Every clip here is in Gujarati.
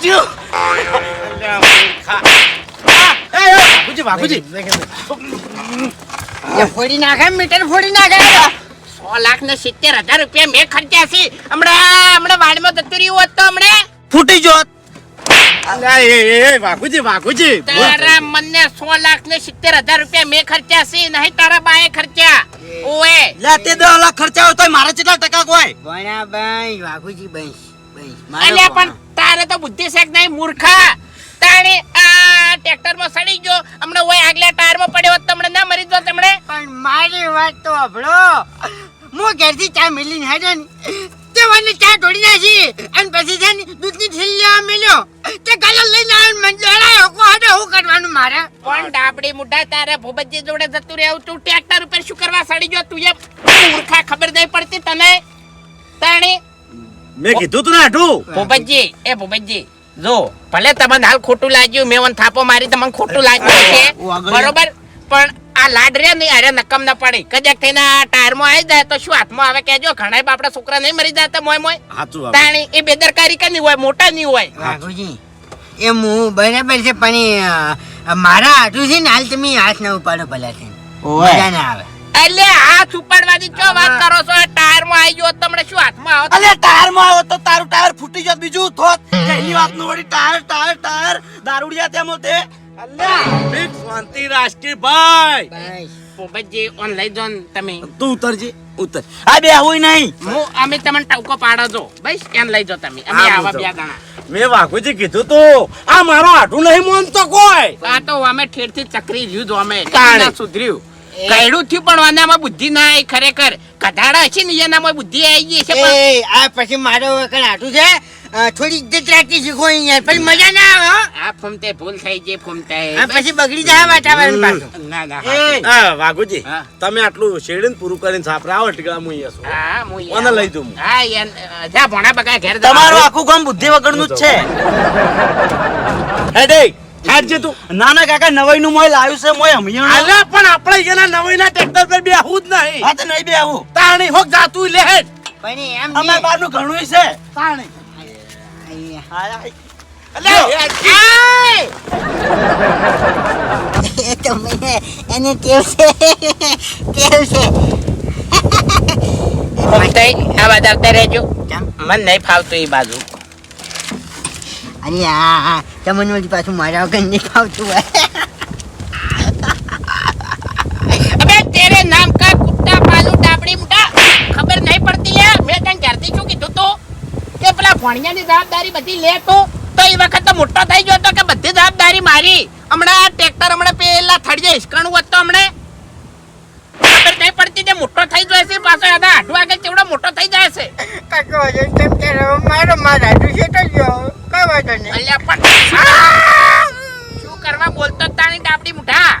એ, બાપુજી બાપુજી એ ફોડી નાખે મીટર ફોડી નાખે. સો લાખ ને સિત્તેર હજાર રૂપિયા મેં ખર્ચ્યા છે. હમણાં હમણાં વાડમાં જતું રહ્યું હોત તો હમણાં. ફૂટી જોત. બાપુજી બાપુજી તારા મને સો લાખ ને સિત્તેર હજાર રૂપિયા મેં ખર્ચ્યા છે નહીં તારા બાએ ખર્ચ્યા. ઓએ લે તે દસ લાખ ખર્ચા હોય તોય મારે કેટલા ટકા કોઈ. ભણ્યા ભાઈ વાઘુજી ભાઈ અલ્યા પણ તારે તો બુદ્ધિ શેક નહીં મૂર્ખા. તાણે આ ટ્રેક્ટરમાં સડી ગયો. હમણાં ઓય આગલા ટાયરમાં પડ્યો હોત તમને ના મરી જો તમને પણ મારી વાત તો સાંભળો. હું ઘેરથી ચા મેલીને હેડે તે મને ચા ઢોળી નાખી અને પછી છે ને દૂધની થેલી લેવા મેલ્યો. તે ગાલો લઈને આવીને મને દોડાયો કો હાડે હું કરવાનું મારે? પણ ડાબડી મુઢા? તારે ભૂપતજી જોડે જતું રહેવું તું. ટ્રેક્ટર ઉપર શું કરવા સડી ગયો તું એ મૂર્ખા ખબર નહીં પડતી તને? તાણી મેં કીધું તું ને આટું ભૂપતજી એ ભૂપતજી જો ભલે તમને હાલ ખોટું લાગ્યું મેં વન થાપો મારી તમને ખોટું લાગ્યું છે. બરોબર? પણ આ લાડ રે નહીં અરે નકમ ન પડી. કદાચ થઈને આ ટાયરમાં આવી જાય તો શું હાથમાં આવે? કેજો ઘણા આપડા છોકરા નહીં મરી જાય મોય મોય. તાણી એ બેદરકારી કે નહીં હોય મોટા નહીં હોય. વાઘુજી એ હું બરાબર છે પણ મારા હાથું છે ને હાલ તમે હાથ ના ઉપાડો ભલા છે મજા ના આવે. એટલે હાથ ઉપાડવાની ચો વાત કરો છો? ટાયરમાં આવી ગયો તમને શું હાથમાં આવતો? અલે ટાયરમાં આવો તો તારું ટાયર ફૂટી જાત બીજું થોત. કઈની વાતનું વળી ટાયર ટાયર ટાયર. દારૂડિયા તેમ તે. બીક શાંતિ રાજકી ભાઈ. ભાઈ ઓનલાઈન ઓન લઈ જો ને તમે. તું ઉતરજી ઉતર. આ બે આવું નહીં. હું અમે તમને ટવકો પાડો છો. ભાઈ સ્કેન લઈ જો તમે. અમે આવા બે. દાણા મેં વાઘુજી કીધું તું. આ મારો આટું નહીં માનતો કોઈ. આ તો અમે ઠેરથી ચકરી રહ્યું જો અમે. સુધર્યું. કઈડું થયું પણ આનામાં બુદ્ધિ ના આવી ખરેખર. કઢાડા છે ને એનામાં બુદ્ધિ આવી ગઈ છે પણ આ પછી મારો કણ આટું છે. થોડી ઇજ્જત રાખી શીખો અહીંયા. પછી મજા ના આવે આ ફમતે ભૂલ થઈ ગઈ ફમતે પછી બગડી જાય વાતાવરણ પાછું. ના ના હા વાઘુજી હા. તમે આટલું શેડીને પૂરું કરીને સાપરા આવો ટીકડા હું અહીંયા હા મુઈ ઈ લઈ દઉં હા. યાર જા ભણા બગા ઘેર જા. તમારું આખું કામ બુદ્ધિ વગરનું જ છે. હેડે હેડજે તું. ના ના કાકા નવાઈ નું મોય લાવ્યું છે મોય હમણાં. અલ્યા પણ આપણે જેના નવાઈ ના ટ્રેક્ટર પર બેહવું જ નહીં. હા તો નહીં બે આવું તાણી હોક જાતું લે હેડ. પણ એમ અમાર બારનું ઘણું છે. તાણી. એને કેવ છે કેવ છે આ બાજુ આવતા રહેજો. મન નહીં ફાવતું એ બાજુ. અરે આ તમને વળી પાછું મારા વગર નહીં ખાવતું હોય. અબે તેરે નામ કા કુત્તા પાલુ ડાબડી મુટા ખબર નહીં પડતી યાર. મેં તને ઘરથી શું કીધું તો? કે પેલા ભણિયાની જવાબદારી બધી લે તો. તો એ વખત તો મોટો થઈ ગયો તો કે બધી જવાબદારી મારી. હમણાં ટ્રેક્ટર હમણાં પેલા થડિયા હિસકાણું હોત તો હમણે. ખબર નહીં પડતી તે મોટો થઈ જાય છે પાછો આઢું આગળ ચેવડો મોટો થઈ જાય છે. કાકો હજુ કે મારો મારા હાથું છે તો ગયો કઈ વાંધો નહીં અલ્યા પણ શું કરવા બોલતો તાણી ડાબડી મુઠા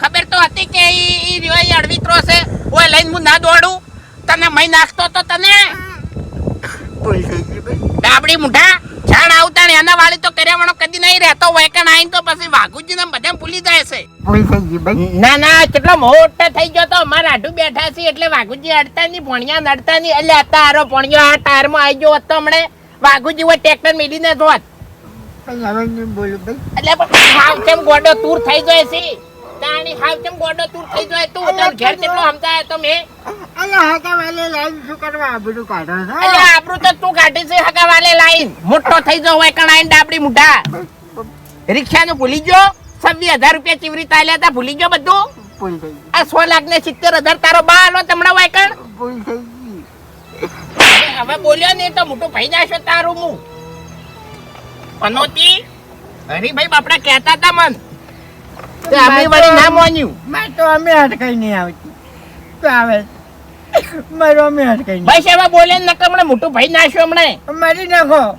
ખબર તો હતી કે ઈ ઈ અડવી ત્રોસે. ઓય લઈને હું ના દોડું? તને મય નાખતો તો તને? ડાબડી મુઠા જાણ આવતા ને એના વાળી તો કર્યાવાનો કદી નહીં રહેતો. વેકણ આઈને તો પછી વાઘુજી ને બધા ભૂલી જાય છે. ના ના કેટલો મોટો થઈ ગયો તો. અમારા આઢું બેઠા છે એટલે વાઘુજી અડતા નહીં ભણ્યા નડતા નહીં એટલે તારો ભણ્યો આ ટાયરમાં આવી ગયો હતો હમણે. વાઘુજી હોય ટ્રેક્ટર જોત બોલું ભાઈ. એટલે પણ હાવ કેમ ગોડો તૂર થઈ જાય છે? તાણી હાવ કેમ ગોડો તૂર થઈ જાય? તું તને ઘેર કેટલો સમજાય તો મે? અલ્યા હકા વાલે લાઈન શું કરવા આબરૂ કાઢો છો? એટલે આબરૂ તો તું કાઢી છે હકા વાલે લાઈન. મોટો થઈ ગયો હોય કણાઈન ડાબડી મુઢા. રિક્ષાનું ભૂલી ગયો? છવ્વીસ હજાર રૂપિયા ચીવરી તાલ્યા હતા. ભૂલી ગયો બધું? ભૂલ થઈ આ સો લાખ ને સિત્તેર હજાર તારો બા તમને તમણા હોય ભૂલ થઈ ગઈ. હવે- બોલ્યો નહીં તો મોટું ભાઈ જાશો તારું મું. પનોતી હરીભાઈ બાપડા કહેતા હતા મન. તે અમે વળી ના મોન્યું. મારે તો અમે અટકાઈ નહીં આવતી. તો આવે. મારો અમે અટકાઈ ભાઈ હવે બોલે ને નકર હમણાં મોટું ભાઈ નાશો હમણે. મારી નાખો.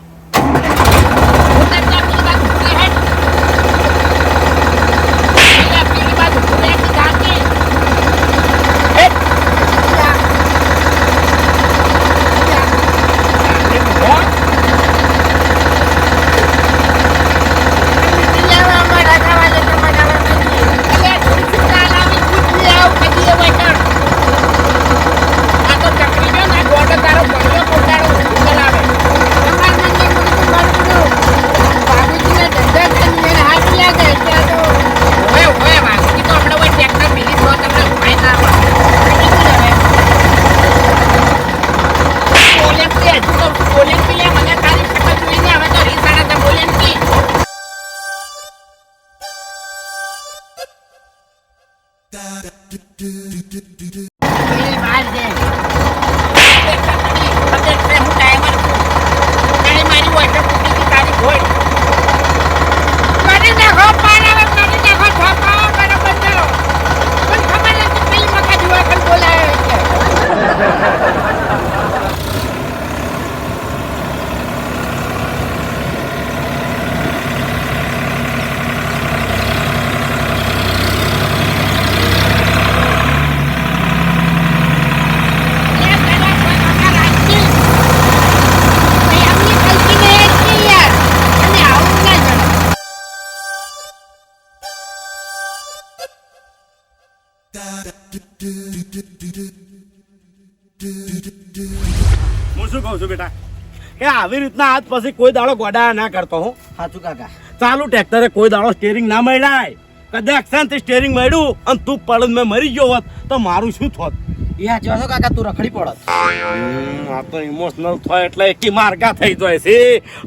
હું શું કહું છું બેટા? કે આવી રીતના આજ પછી કોઈ દાડો ગોડા ના કરતો હું. સાચું કાકા. ચાલુ ટ્રેક્ટરે કોઈ દાડો સ્ટેરિંગ ના મળાય કદાચ શાંતિ સ્ટેરિંગ મળ્યું અને તું પડત મેં મરી ગયો હોત તો મારું શું થોત? એ કાકા તું રખડી પડત. આ તો ઇમોશનલ થાય એટલે એકી માર્ગા થઈ જાય છે.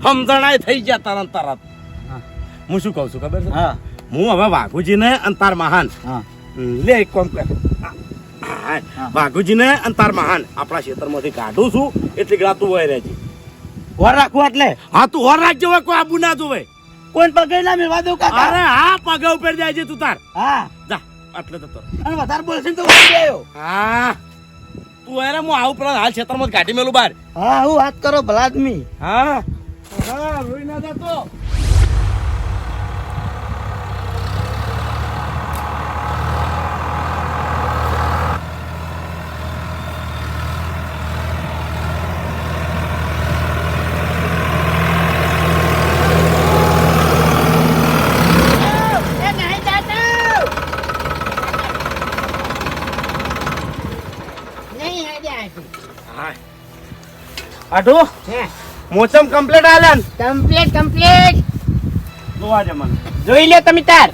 સમજણાય થઈ ગયા તરત તરત. હું. શું કહું છું ખબર છે? હું. હવે વાઘુજીને અને તાર મહાન. લે એક કોમ હા, વાઘુજીને અને તાર મહાન. આપણા ક્ષેત્રમાંથી કાઢું છું એટલે ગળા તું વહી રહેજે. હોર રાખવું એટલે? હા તું હોર રાખજો હોય કોઈ આબુ ના જોવે. કોઈ પગે ના મેળવા દઉં કાકા? અરે હા પગે ઉપર જાય છે તું તાર. હા. જા એટલે તો તાર. અને વધારે બોલશે તો ગયો. હા. તું અરે હું આવું પેલા હાલ ક્ષેત્રમાં કાઢી મેલું બાર. હા હું વાત કરો ભલા આદમી. હા. હા રોઈ ના જતો એ નહીં જાતો. નહીં હેડ્યા હજી. હા આટુ? મોસમ કમ્પ્લીટ આલન ને. કમ્પ્લીટ કમ્પ્લીટ જોવા જમન જોઈ લે તમે તાર.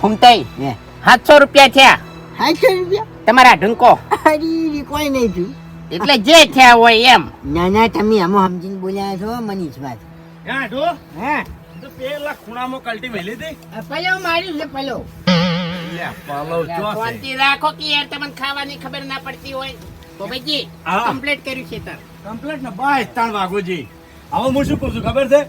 ફૂમતાઈ. હે. સાતસો રૂપિયા થયા. સાતસો રૂપિયા? તમારા ઢંકો. અરે કોઈ નહીં થયું. એટલે જે થયા હોય એમ. ના ના તમે આમાં સમજીને બોલ્યા છો મનીષ વાત. હે આટુ? હા. તો પેલા ખૂણામાં કલટી મેલી દે પલો માર્યું છે પલો લે પાલવ ચો છે શાંતિ રાખો કે યાર તમને ખાવાની ખબર ના પડતી હોય. તો કમ્પ્લીટ કર્યું છે તાર. કમ્પ્લીટ ને બસ તાણ વાઘુજી. હવે હું શું કહું છું ખબર છે?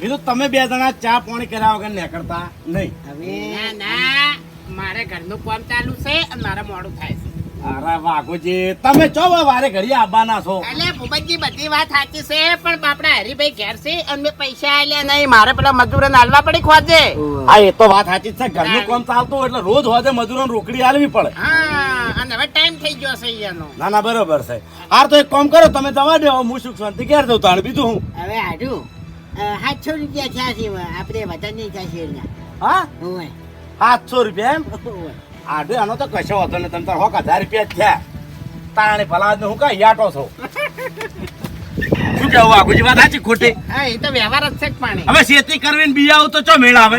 કીધું તમે બે જણા ચા પાણી કર્યા વગર નીકળતા નહીં. હવે ના ના. મારે ઘરનું કામ ચાલુ છે અને મારે મોડું થાય છે. અરે વાઘુજી તમે ચો વારે ઘડી આવવાના છો. એટલે ભૂપતજી બધી વાત સાચી છે પણ બાપડા હરીભાઈ ઘેર છે અને પૈસા આલ્યા નહીં. મારે પેલા મજૂરો હાલવા પડી ખોજે હા એ તો વાત સાચી છે. ઘરનું કામ ચાલતું એટલે રોજ હોજે મજૂરો રોકડી આલવી પડે. હા. અને હવે ટાઈમ થઈ ગયો છે યાનો ના ના બરોબર છે. હાર તો એક કામ કરો તમે જવા દો હું સુખ શાંતિ ઘેર દઉં તાણ બીજું હું? હવે હાડું સાતસો રૂપિયા થયા છે આપણે વધારે નહીં થશે એના. હા? સાતસો રૂપિયા એમ? આડે આનો તો કશો હતો ને તમે તાર હોક હજાર રૂપિયા થયા. તાણે ભલા હું કઈ યાટો છો? શું કેવું વાઘુજી વાત સાચી ખોટી? હા એ તો વ્યવહાર જ છે પાણી. હવે શેતી કરવી ને બિયાવું તો ચો મેળ આવે?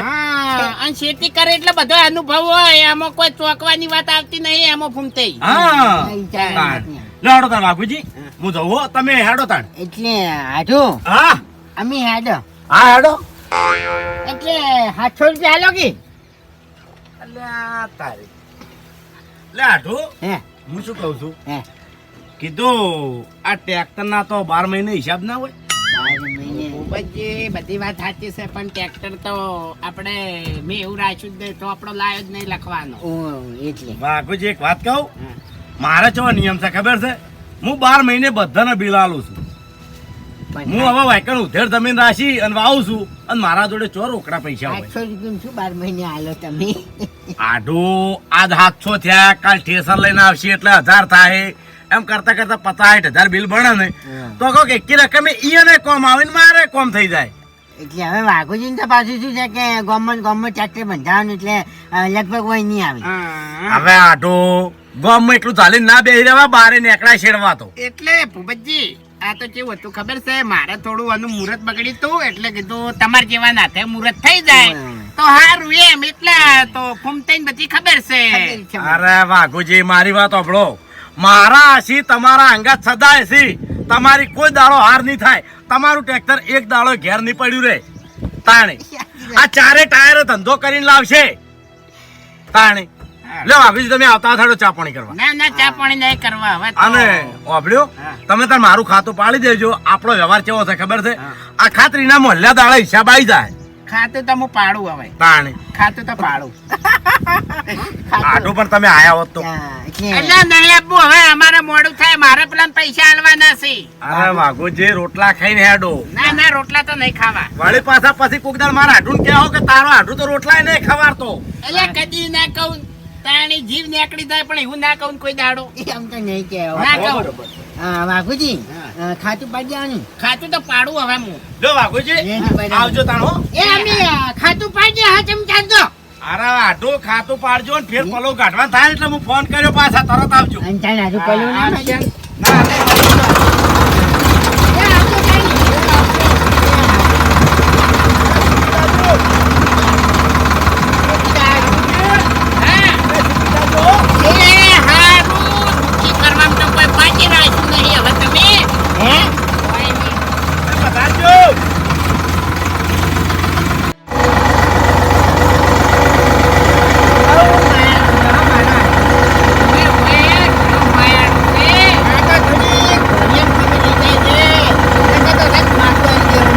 અને ખેતી કરે એટલે બધો અનુભવ હોય એમાં કોઈ ચોકવાની વાત આવતી નહીં એમાં ફૂમતે હા. વિચાર તાણ. નથી. લે હેડો તાણ વાઘુજી હું જઉં હો. તમે હેડો તાણ. એટલે હાડું હા. અમે હેડો હા હેડો. એટલે સાતસો રૂપિયા હાલો કે? અલ્યા તારી. લે આઢું હે. હું શું કહું છું? હે. કીધું આ ટ્રેક્ટર ના તો બાર મહિને હિસાબ ના હોય. બાર મહિને. બધી બધી વાત સાચી છે પણ ટ્રેક્ટર તો આપણે મેં એવું રાખ્યું જ નહીં તો આપણો લાયો જ નહીં લખવાનો. ઓ એટલે. બાકુજી એક વાત કહું મારે ચો નિયમ છે ખબર છે? હું બાર મહિને બધાને બિલ આલું છું. હું હવે વાયકણ ઉધેર જમીન રાશી અને વાવું છું અને મારા જોડે ચો રોકડા પૈસા હોય. આઠસો રૂપિયા શું બાર મહિને આલો તમે? આઢું આજ સાતસો થયા કાલ ઠેસર લઈને આવશે એટલે હજાર થાય. એમ કરતા કરતા પચાસ હજાર બિલ બને ને તો કહો કે એકી રકમે ઈને કોમ આવે ને મારે કોમ થઈ જાય. એટલે હવે વાઘોજી તો પાછું શું છે કે ગવર્મેન્ટ ગવર્મેન્ટ ટ્રેક્ટર બંધાવાનું એટલે લગભગ વય નહીં આવે. હવે આટો ગમ એટલું ચાલે ના બેસી રહેવા બારે નેકડા શેરવા તો. એટલે ભૂપતજી આ તો કેવું હતું ખબર છે? મારે થોડું આનું મુહૂર્ત બગડી હતું એટલે કીધું તમારે જેવા નાથે મુહૂર્ત થઈ જાય. તો હારું એમ એટલે તો ફૂમતાઈ બધી ખબર છે. ખબર છે. અરે વાઘુજી મારી વાત સાંભળો. મારા હસી તમારા અંગાત સદાય છે તમારી કોઈ દાડો હાર નહીં થાય. તમારું ટ્રેક્ટર એક દાડો ઘેર નહીં પડ્યું રે. તાણે આ ચારે ટાયર ધંધો કરીને લાવશે. તાણી લ્યો વાઘુજી તમે આવતા થાડો ચા પાણી કરવા. ના ના ચા પાણી નહીં કરવા. હવે અને ઓબળ્યો તમે તાર મારું ખાતું પાડી દેજો. આપણો વ્યવહાર કેવો છે ખબર છે? આ ખાતરીના મોહલ્લા દાડા હિસાબ આવી જાય. ખાતું તમે હું પાડું હવે. પાણે ખાતે તો પાડું. આટલું પણ તમે આયા હોત તો. એટલે નહીં આપવું હવે અમારે મોડું થાય મારે પેલા પૈસા આલવાના છે. અરે વાઘુજી રોટલા ખાઈને હેડો. ના ના રોટલા તો નહીં ખાવા. વળી પાછા પછી કોક દાળ મારા હાડું કહેવો કે તારો હાડું તો રોટલા નહીં ખવારતો એટલે કદી ના કહું તાણી જીવ નીકળી જાય પણ એવું ના કહું કોઈ દાડો. એમ તો નહીં કહેવાય. ના કહું. હા, ખાતું પાડી દેવાનું. ખાતું તો પાડું હવે હું. જો વાઘુજી આવજો તાણો. એ અમે ખાતું પાડી દે હા દો અરે હાડું ખાતું પાડજો ને ફેર પલો કાઢવા થાય એટલે હું ફોન કર્યો પાછા તરત આવજો. તાણ હારું પેલું ના. ના, એ આવજો તાણી. હા. એ હારું. દુઃખી કરવામાં તો કોઈ બાકી રાખ્યું નહીં હવે તમે હે? કોઈ નહીં. પધારજો. ઓએ, ઓએ, ઓએ, ઓએ. આ તો થોડી ઘોડિયામ ખબર લઈ જાય છે. નકર તો સાહેબ માથું આવી ગયું.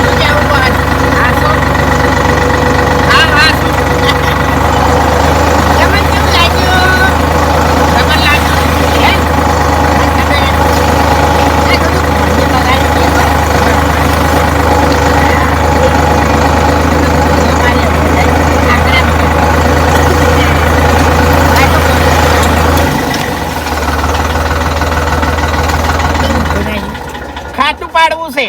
શું કહેવું બોલ? હા, શું? હા, હા, શું? તમને કેવું લાગ્યું? ખબર લાગી? હે? આ થોડું ઘોડિયામ બગાડી ગયું. ખાતું પાડવું છે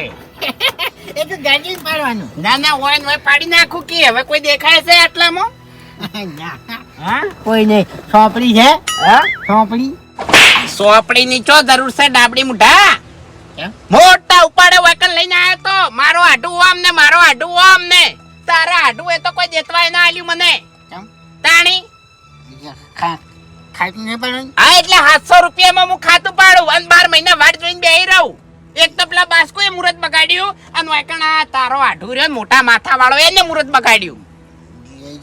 એ તો ગાડી પાડવાનું ના ના હોય ને પાડી નાખું કે? હવે કોઈ દેખાય છે આટલામાં? હા? કોઈ નહીં. સોપડી છે હા? સોપડી. સોપડી ની ચો જરૂર છે ડાબડી મુઢા? મોટા ઉપાડે વાકલ લઈને આવ્યો તો. મારો આડું ઓમ ને મારો આડું આમ ને તારા આડું એ તો કોઈ દેતવાય ના આલ્યું મને. તાણી? ખાતું નહીં પાડું હા એટલે સાતસો રૂપિયામાં હું ખાતું પાડું. અને બાર મહિના વાટ જોઈને બેહી રહું. એક તો પેલા બાસ્કો એ મુહૂર્ત બગાડ્યું અને વાકણ તારો આઢું રહ્યો મોટા માથા વાળો એને મુહૂર્ત બગાડ્યું.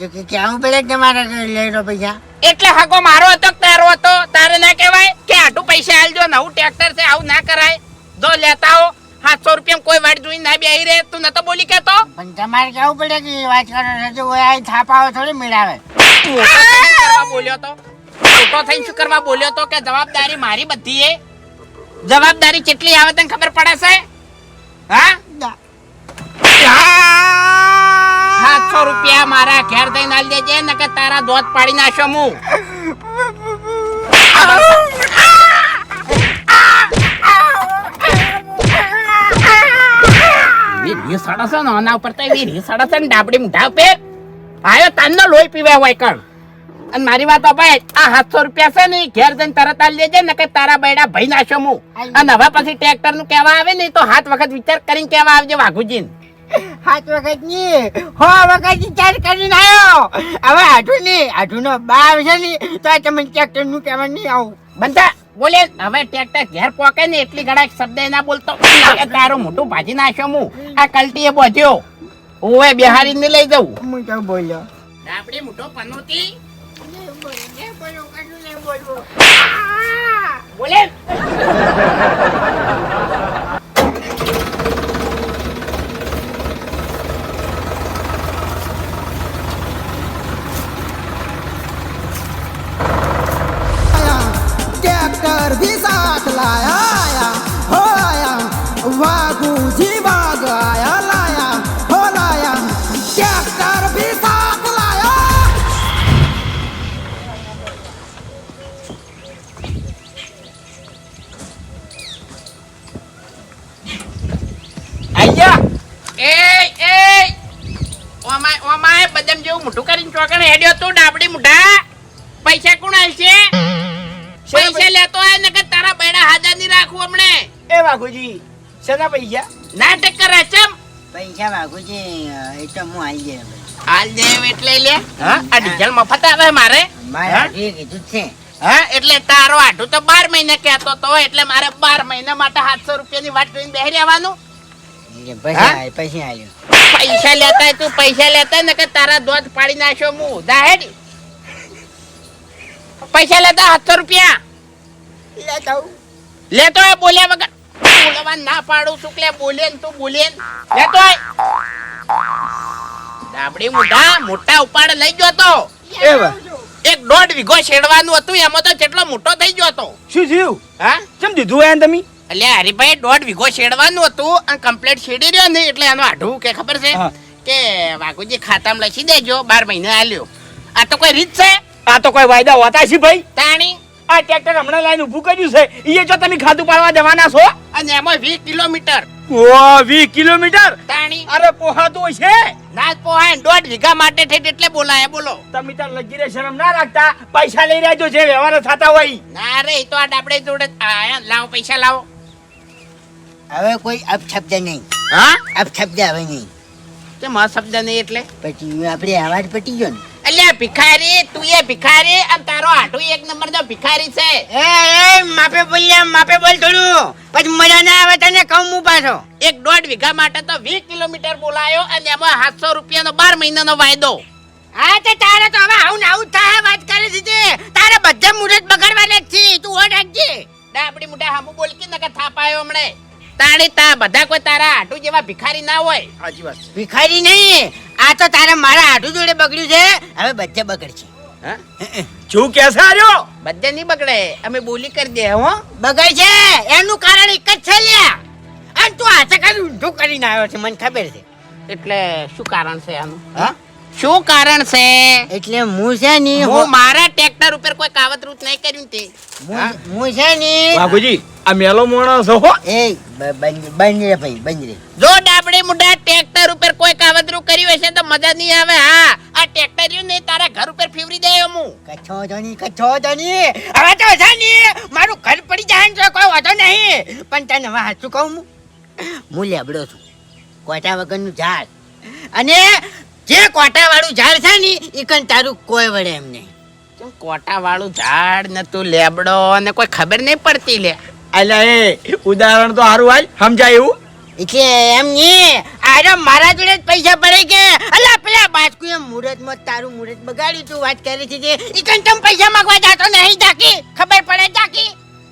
એ કે કેવું પડે કે તમારે લઈ પૈસા? એટલે હાગો મારો હતો તારો હતો? તારે ના કહેવાય કે આટલું પૈસા આલજો નવું ટ્રેક્ટર છે આવું ના કરાય. જો લેતા હો સાતસો રૂપિયા કોઈ વાટ જોઈ ના બેહી રે તું નતો બોલી કેતો પણ તમારે કેવું પડે કે વાત કરો ઓય આ થાપાઓ થોડી મેળાવે. બોલ્યો તો? મોટો થઈને શું કરવા બોલ્યો તો કે જવાબદારી મારી બધી એ? જવાબદારી કેટલી આવે તને ખબર પડે છે? હા? સાતસો રૂપિયા મારા ઘેર થઈને આલી દેજે નકર તારા દોત પાડી નાખો હું. વીરી સડસ ને આના ઉપર તો વીરી સડસ ને ડાબડી મુઢા પે આયો તાનનો લોહી પીવે હોય કણ. અને મારી વાત અપાય આ સાતસો રૂપિયા છે ને ઘેર જઈને તરત આલી દેજે ને કે તારા બૈડા ભાઈ નાશો હું. અને હવે પછી ટ્રેક્ટરનું કહેવા આવે ને તો હાથ વખત વિચાર કરીને કહેવા આવજે વાઘુજી હાથ વખતની? હો વખત વિચાર કરીને આવ્યો હવે આઠું નહીં આઠું નો બાર છે ને તો તમે ટ્રેક્ટરનું કહેવા નહીં આવું. બંધા બોલે હવે ટ્રેક્ટર ઘેર પોકે ને એટલી ગળા શબ્દ ના બોલતો. તારું મોટું ભાજી નાખ્યો હું. આ કલટીએ હું એ બિહારી ને લઈ જવું. હું તો બોલ્યો. આપડે મોટો પનોતી બોલે ચોકણ હેડ્યો તું ડાબડી મુઢા. પૈસા કોણ આલશે? પૈસા લેતો હોય નકર તારા બેડા હાજરની રાખું હમણે? એ વાઘુજી શેના પૈસા? નાટક કરે ચમ પૈસા વાઘુજી એ તો હું આઈ જાય હાલ દેવ એટલે લે. હા આ ડીઝલ મફત આવે મારે. મારે હા? કીધું છે. હા એટલે તારો આઢું તો બાર મહિને કહેતો તો એટલે મારે બાર મહિના માટે સાતસો રૂપિયાની વાટ જોઈને બેહી રહેવાનું. પૈસા લેતા તું પૈસા લેતા ને કે તારા દોધ પાડી નાખ્યો હું દાહેડ પૈસા લેતા સાતસો રૂપિયા. લેતા લેતો હોય બોલ્યા વગર. બોલવા ના પાડું છું કે બોલે ને તું બોલે ને. લેતો હોય. ડાબડી મોઢા મોટા ઉપાડ લઈ ગયો તો. એક દોઢ વીઘો છેડવાનું હતું એમાં તો કેટલો મોટો થઈ ગયો હતો શું થયું? હા? કેમ દીધું એમ તમે? એટલે હરીભાઈ દોઢ વીઘો શેડવાનું હતું અને કમ્પ્લેટ શેડી રહ્યો ને એટલે એનો આઢું કે ખબર છે કે વાઘુજી ખાતામાં લખી દેજો બાર મહિને આલ્યો. આ તો કોઈ રીત છે? આ તો કોઈ વાયદા હોતા છે ભાઈ. તાણી? આ ટ્રેક્ટર હમણાં લાઈન ઊભું કર્યું છે. એ જો તમે ખાધું પાડવા જવાના છો? અને એમાં વીસ કિલોમીટર. ઓ વીસ કિલોમીટર? તાણી? અરે પોહાતું હશે ના પોહાય દોઢ વીઘા માટે થઈ એટલે બોલાય બોલો. તમે તાર લગી રે શરમ ના રાખતા. પૈસા લઈ રહ્યા જે વ્યવહાર થતા હોય ના રે તો આ ડાબડે જોડે લાવો પૈસા લાવો. હવે કોઈ અપશબ્દ નહીં. હા? અપશબ્દ હવે નહીં. કેમ મા શબ્દ નહીં એટલે? પછી આપણે અવાજ પટી ગયો ને. અલ્યા ભિખારી તું એ ભિખારી અને તારો આઢું એક નંબર નો ભિખારી છે. એ એ માપે બોલ્યા માપે બોલ થોડું. પછી મજા ના આવે તને કહું હું પાછો. એક દોઢ વીઘા માટે તો વીસ કિલોમીટર બોલાયો અને એમાં સાતસો રૂપિયાનો બાર મહિનાનો વાયદો. હા તે તારે તો હવે આવું ને આવું થાય વાત કરે છે તારે બધા મુહૂર્ત બગાડવાના જ છે તું ઓર રાખજે. ડાબડી મોટા હામું બોલ કે નકર થાપાયો હમણે. તાણી તા બધા કોઈ તારા આટુ જેવા ભિખારી ના હોય. સાચી વાત ભિખારી નહીં આ તો તારે મારા આટુ જોડે બગડ્યું છે. હવે બધે બગડશે. હા? શું કે છે આર્યો? બધે નહીં બગડે અમે બોલી કરી દે હો. બગડશે એનું કારણ એક જ છે લ્યા. અને તું હાથે ખાલી ઊંધું કરીને આવ્યો છે મને ખબર છે. એટલે શું કારણ છે આનું? હા? શું કારણ છે? એટલે હું છે ને હું મારા ટ્રેક્ટર ઉપર કોઈ કાવતરું નહીં કર્યું તે. હું હું? છે ને બાપુજી આ મેલો માણસ હો. એ બ- બંધ બંધ રે ભાઈ બંધ રે. જો ડાબડી મુડા ટ્રેક્ટર ઉપર કોઈ કાવતરું કર્યું હશે તો મજા નહીં આવે હા. આ ટ્રેક્ટર યુ નહીં તારા ઘર ઉપર ફેવરી દે હું કચ્છો જની કચ્છો જની હવે તો છે ને મારું ઘર પડી જાય છે તો કોઈ વાંધો નહીં. પણ તને હવે શું કહું હું? હું લેબડો છું. કોટા વગરનું ઝાડ. અને જે કોટા વાળું ઝાડ છે ને એ કન તારું કોઈ વડે એમ નહીં. કોટા વાળું ઝાડ ને તું લેબડો ને કોઈ ખબર નહીં પડતી લે. અલે એ ઉદાહરણ તો સારું હાલ સમજાય એવું? એટલે એમ નહીં અરે મારા જોડે જ પૈસા પડે કે? અલા પેલા બાજકુ એમ મુહૂર્તમાં તારું મુહૂર્ત બગાડ્યું તું વાત કરી છે જે ઈ કન તમ પૈસા માંગવા જાતો નહીં જાકી? ખબર પડે જાકી?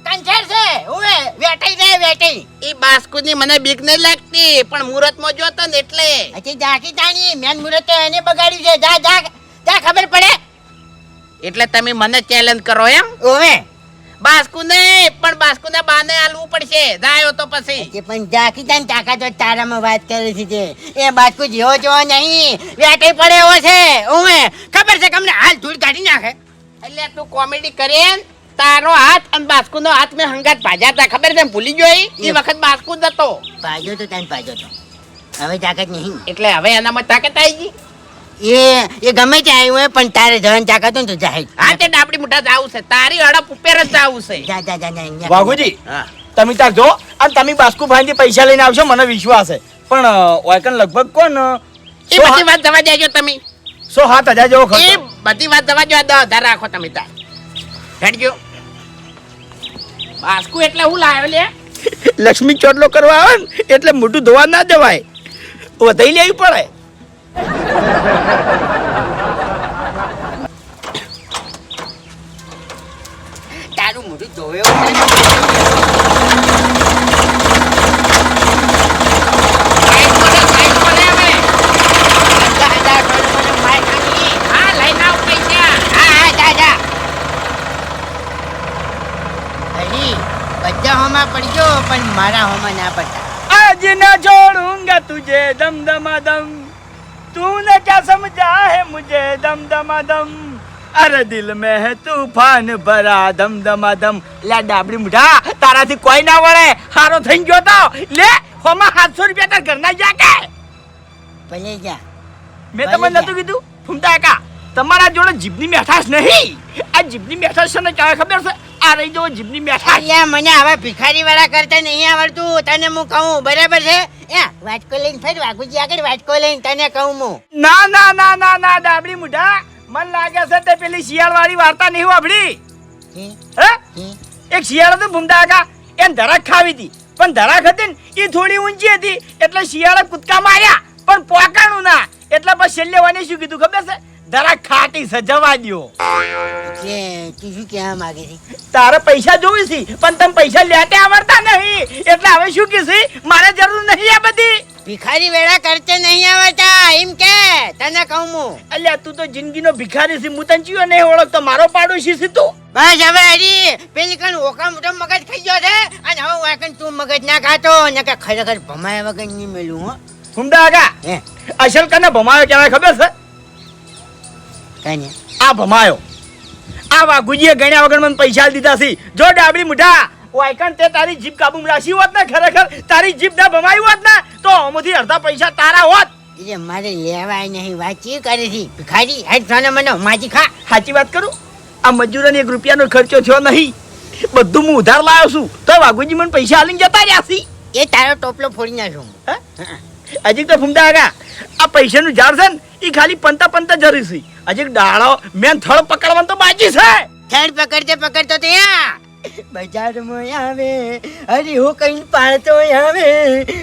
કંચર છે. ઓવે વેટાઈ જાય વેટાઈ એ બાસ્કુની મને બીક નહીં લાગતી પણ મુહૂર્તમાં જોતો ને એટલે. હજી જાકી તાણી મેન મુહૂર્ત તો એને બગાડ્યું છે. જા જા જા ખબર પડે. એટલે તમે મને ચેલેન્જ કરો એમ? ઓવે. બાસ્કુ નહીં પણ બાસ્કુ ને બાને આલવું પડશે. જાયો તો પછી. કે પણ જાકી તાન તાકાત હોય તારામાં વાત કરે છે. જે એ બાસ્કુ જેવો જેવો નહીં. વેટાઈ પડે એવો છે. ઓવે ખબર છે કે હાલ ધૂળ કાઢી નાખે. એટલે તું કોમેડી કરે તારો હાથ અને બાસ્કુ નો હાથ મેં હંગાત ભાજ્યા હતા. ખબર છે? ભૂલી ગયો એ વખત બાસ્કુ જ હતો. પાજો તો તાન પાજો તો. હવે તાકાત નહીં. એટલે હવે એનામાં તાકાત આવી ગઈ? એ એ ગમે તે આવ્યું હોય પણ તારે જવાની તાકાત હોય તો જાય. હા તે ડાબડી મુઠા જાવું છે. તારી હડપ ઉપર જ જાવું છે. જા જા જા વાઘુજી તમે તાર જો અને તમે બાસ્કુ ભાઈ પૈસા લઈને આવશો મને વિશ્વાસ છે. પણ ઓયકન લગભગ કોણ એ બધી વાત જવા દેજો તમે. સો હાથ હજાર જેવો એ બધી વાત જવા દો દસ હજાર રાખો તમે તાર હેડજો. બાસ્કુ એટલે હું લાવ્યો લે? લક્ષ્મી ચોટલો કરવા આવે ને એટલે મોટું ધોવા ના જવાય. વધાઈ લેવી પડે. તારું મોઢું ધોયો दम दमा दम तूने क्या समझा है मुझे दम दमा दम અરે દિલ में है तूफान भरा दम દમા દમ લે ડાબડી મુઢા તારાથી કોઈ ના વળે હારો થઈ ગયો તો લે હોમાં 700 રૂપિયા તાર ઘરના જા કે ભલે જા મેં તમને ભલે નતું કીધું ફૂમતા કાકા તમારા જોડે જીભની મેઠાશ નહીં આ જીભની મેઠાશ છે ને ક્યારે ખબર છે આ રહી જો જીભની મને હવે ભિખારી વાળા કરતા નહીં આવડતું. તને હું કહું બરાબર છે? એ વાટકો લઈને ફરી વાઘુજી આગળ વાટકો લઈને તને કહું હું. ના ના ના ના ના ડાબડી મુઢા. મન લાગે છે તે પેલી શિયાળ વાળી વાર્તા નહીં વાપરી હે? એક શિયાળ હતું ભૂમતા કાકા એને ધરક ખાવી હતી. પણ ધરાક હતી ને એ થોડી ઊંચી હતી. એટલે શિયાળે કૂદકા માર્યા પણ પોકાણું ના. એટલે પછી છેલ્લે વાને શું કીધું ખબર છે? ધરાક ખાટી સજાવા દો દ્યો. એટલે તું શું માંગે છે? તારે પૈસા જોવી છે પણ તમે પૈસા લેતે આવડતા નહીં. એટલે હવે શું કીધી મારે જરૂર નહીં આ બધી. ભિખારી વેળા કરતે નહીં આવતા એમ કે તને કહું હું. અલ્યા તું તો જિંદગીનો ભિખારી છે હું તને ચિયો નહીં ઓળખતો મારો પાડોશી છે તું. બસ હવે હરી પેલી કણ ઓકા મોટો મગજ ખાઈ ગયો છે અને હવે વાકન તું મગજ ના ખાતો ને કે ખરેખર ભમાયા વગર નહીં મેલું હો. હુંડા આગા. અસલ કને ભમાયો કહેવાય ખબર છે? કઈ નહીં. આ ભમાયો. આ વાઘુજીએ ગણ્યા વગર મને પૈસા દીધા છે. જો ડાબડી મુઢા વાયકણ તે તારી જીભ કાબુમાં રાખી હોત ને ખરેખર તારી જીભ ના ભમાઈ હોત ને તો આમાંથી અડધા પૈસા તારા હોત. એટલે મારે લેવાય નહીં. વાંચી કરે છે ભિખારી હેડ સોને મને માજી ખા. સાચી વાત કરું? આ મજૂરોને એક રૂપિયાનો ખર્ચો થયો નહીં. બધું હું ઉધાર લાવ્યો છું. તો વાઘુજી મને પૈસા આલીને જતા રહ્યા છે. એ તારો ટોપલો ફોડી નાખું હે? હજી તો ફૂમતા આગા. આ પૈસાનું ઝાડ છે ને એ ખાલી પંતા પંતા જરી છે. હજી ડાળો મેં થળ પકડવાનું તો બાકી છે. થળ પકડતે પકડતો ત્યાં બજારમાં આવે, હરી હું કઈ પાળતો આવે.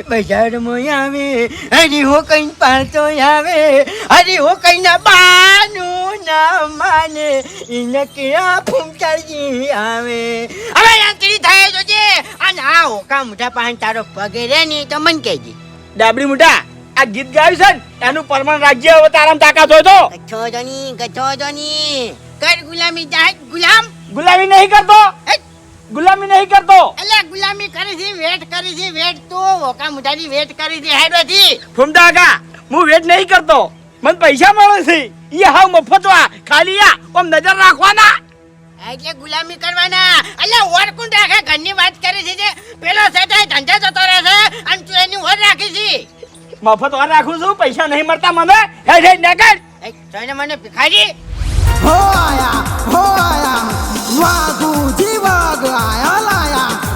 બજારમાં આવે અરે હું કઈ પાળતો આવે. અરે હું કઈ ના બાનું ના માને ઇને કેળા ફૂમચાજી આવે. હવે રાત્રી થાય જોજે. અને આ હોકા મોટા પાન, તારો પગે રે ની તો મન કહેજે. ડાબડી મુઠા આ ગીત ગાયું છે ને એનું પરમાણ રાજ્ય હવે તારામ તાકાત હોય તો. કચ્છો જોની કચ્છો જોની. કર ગુલામી જાત ગુલામ. ગુલામી નહીં કરતો. ગુલામી નહીં કરતો. એટલે ગુલામી કરી છે વેટ કરી છે વેટ તો ઓકા મુઠાની વેટ કરી છે હેડોથી ફુમડા કા હું વેટ નહીં કરતો. મને પૈસા મળે છે. એ હાવ મફતવા ખાલી આ આમ નજર રાખવાના. એટલે ગુલામી કરવાના. એટલે ઓરકુંડ રાખે? ઘરની વાત કરી છે જે પેલો સેટાય ધંધે જતો રહે છે અને તું એની ઓર રાખી છે. મફત વર રાખું છું પૈસા નહીં મળતા મને. હે હે નગર જોઈને મને ભિખારી. હો આયા હો આયા વાગુ જીવાગ આયા લાયા.